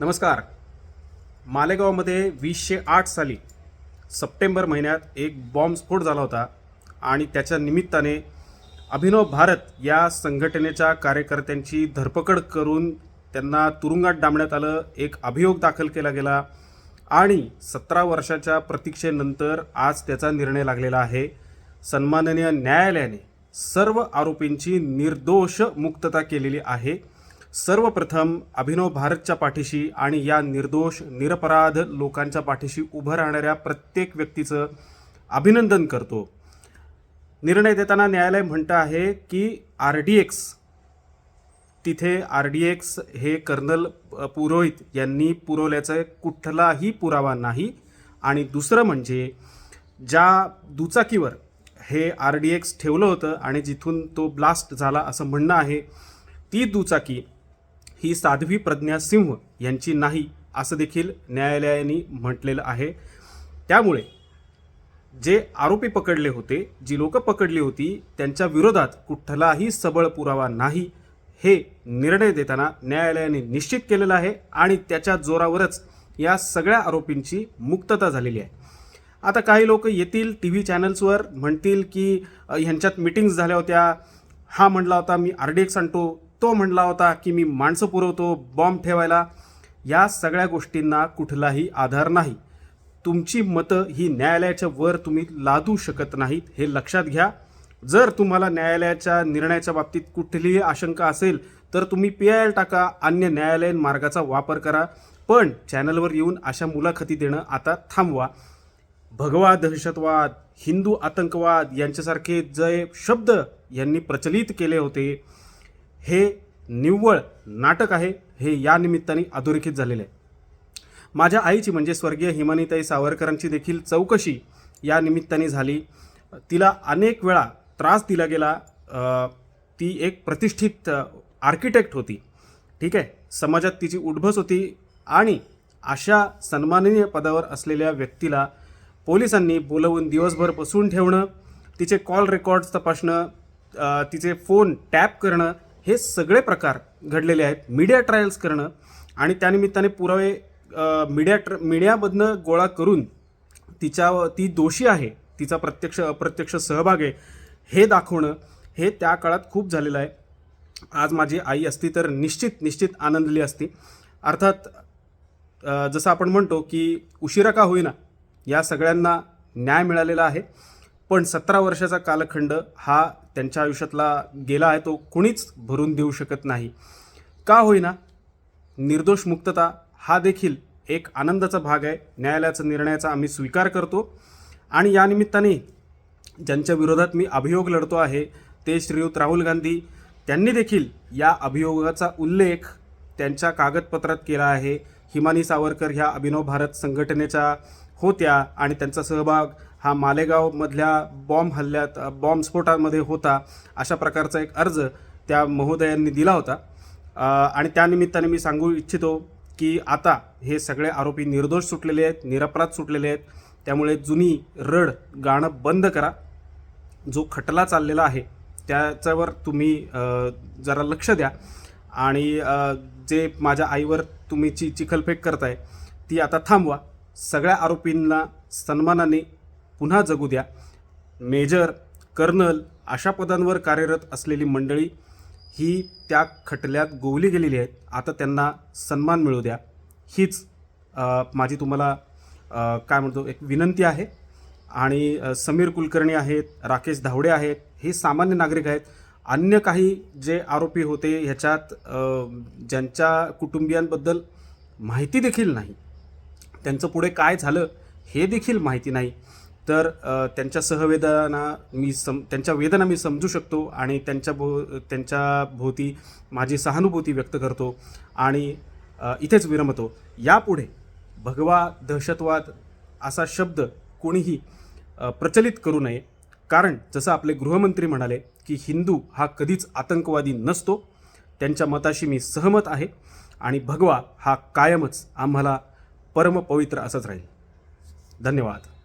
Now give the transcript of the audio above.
नमस्कार. मालेगावमध्ये वीसशे आठ साली सप्टेंबर महिन्यात एक बॉम्बस्फोट झाला होता आणि त्याच्या निमित्ताने अभिनव भारत या संघटनेच्या कार्यकर्त्यांची धरपकड करून त्यांना तुरुंगात डांबण्यात आलं एक अभियोग दाखल केला गेला आणि सतरा वर्षाच्या प्रतीक्षेनंतर आज त्याचा निर्णय लागलेला आहे. सन्माननीय न्यायालयाने सर्व आरोपींची निर्दोष मुक्तता केलेली आहे. सर्वप्रथम अभिनव भारतच्या पाठीशी आणि या निर्दोष निरपराध लोकांच्या पाठीशी उभं राहणाऱ्या प्रत्येक व्यक्तीचं अभिनंदन करतो. निर्णय देताना न्यायालय म्हणतं आहे की आर डी एक्स तिथे आर डी एक्स हे कर्नल पुरोहित यांनी पुरवल्याचा कुठलाही पुरावा नाही. आणि दुसरं म्हणजे ज्या दुचाकीवर हे आर डी एक्स ठेवलं होतं आणि जिथून तो ब्लास्ट झाला असं म्हणणं आहे ती दुचाकी ही साध्वी प्रज्ञा सिंह यांची नाही असं देखील न्यायालयाने म्हटलेलं आहे. त्यामुळे जे आरोपी पकडले होते जी लोकं पकडली होती त्यांच्या विरोधात कुठलाही सबळ पुरावा नाही हे निर्णय देताना न्यायालयाने निश्चित केलेलं आहे आणि त्याच्या जोरावरच या सगळ्या आरोपींची मुक्तता झालेली आहे. आता काही लोक येतील टी व्ही चॅनल्सवर म्हणतील की ह्यांच्यात मिटिंग्स झाल्या होत्या हा म्हणला होता मी आर डी एक्स आणतो तो म्हणला होता की मी माणसं पुरवतो बॉम्ब ठेवायला. या सगळ्या गोष्टींना कुठलाही आधार नाही. तुमची मतं ही न्यायालयाच्या वर तुम्ही लादू शकत नाहीत हे लक्षात घ्या. जर तुम्हाला न्यायालयाच्या निर्णयाच्या बाबतीत कुठलीही आशंका असेल तर तुम्ही पी आय एल टाका अन्य न्यायालयीन मार्गाचा वापर करा. पण चॅनलवर येऊन अशा मुलाखती देणं आता थांबवा. भगवा दहशतवाद हिंदू आतंकवाद यांच्यासारखे जे शब्द यांनी प्रचलित केले होते. हे निव्वळ नाटक आहे हे या निमित्ताने अधोरेखित झालेले आहे. माझ्या आईची म्हणजे स्वर्गीय हिमानीताई सावरकरांची देखील चौकशी या निमित्ताने झाली. तिला अनेक वेळा त्रास दिला गेला. ती एक प्रतिष्ठित आर्किटेक्ट होती. ठीक आहे? समाजात तिची उठबस होती आणि अशा सन्माननीय पदावर असलेल्या व्यक्तीला पोलिसांनी बोलवून दिवसभर बसून ठेवणं तिचे कॉल रेकॉर्ड्स तपासणं तिचे फोन टॅप करणं हे सगळे प्रकार घडलेले आहेत. मीडिया ट्रायल्स करणं आणि त्यानिमित्ताने पुरावे मीडिया ट्र मीडियामधनं गोळा करून तिच्या ती दोषी आहे तिचा प्रत्यक्ष अप्रत्यक्ष सहभाग आहे हे दाखवणं हे त्या काळात खूप झालेलं आहे. आज माझी आई असती तर निश्चित निश्चित आनंदली असती. अर्थात जसं आपण म्हणतो की उशिरा का होईना या सगळ्यांना न्याय मिळालेला आहे. पण सतरा वर्षाचा कालखंड हा त्यांच्या आयुष्यातला गेला आहे तो कुणीच भरून देऊ शकत नाही. का होईना? निर्दोष मुक्तता हा देखील एक आनंदाचा भाग आहे. न्यायालयाचा निर्णयाचा आम्ही स्वीकार करतो. आणि या निमित्ताने ज्यांच्या विरोधात मी अभियोग लढतो आहे ते श्रीयुत राहुल गांधी त्यांनी देखील या अभियोगाचा उल्लेख त्यांच्या कागदपत्रात केला आहे. हिमानी सावरकर ह्या अभिनव भारत संघटनेच्या होत्या आणि त्यांचा सहभाग हा मालेगावमधल्या बॉम्ब हल्ल्यात बॉम्बस्फोटामध्ये होता अशा प्रकारचा एक अर्ज त्या महोदयांनी दिला होता. आणि त्यानिमित्ताने मी सांगू इच्छितो की आता हे सगळे आरोपी निर्दोष सुटलेले आहेत निरपराध सुटलेले आहेत. त्यामुळे जुनी रड गाणं बंद करा. जो खटला चाललेला आहे त्याच्यावर तुम्ही जरा लक्ष द्या. आणि जे माझ्या आईवर तुम्ही ची चिखलफेक करताय ती आता थांबवा. सगळ्या आरोपींना सन्मानाने पुन्हा जगू द्या. मेजर कर्नल अशा पदांवर कार्यरत असलेली मंडळी ही त्या खटल्यात गोवली गेलेली आहेत. आता त्यांना सन्मान मिळू द्या. हीच माझी तुम्हाला काय म्हणतो एक विनंती आहे. आणि समीर कुलकर्णी आहेत राकेश धावडे आहेत हे सामान्य नागरिक आहेत. अन्य काही जे आरोपी होते ह्याच्यात ज्यांच्या कुटुंबियांबद्दल माहिती देखील नाही. त्यांचं पुढे काय झालं हे देखील माहिती नाही. तर त्यांच्या सहवेदना मी सम त्यांच्या वेदना मी समजू शकतो आणि त्यांच्या भो त्यांच्या भोवती माझी सहानुभूती व्यक्त करतो आणि इथेच विरमतो. यापुढे भगवा दहशतवाद असा शब्द कोणीही प्रचलित करू नये. कारण जसं आपले गृहमंत्री म्हणाले की हिंदू हा कधीच आतंकवादी नसतो त्यांच्या मताशी मी सहमत आहे आणि भगवा हा कायमच आम्हाला परमपवित्र असंच राहील. धन्यवाद.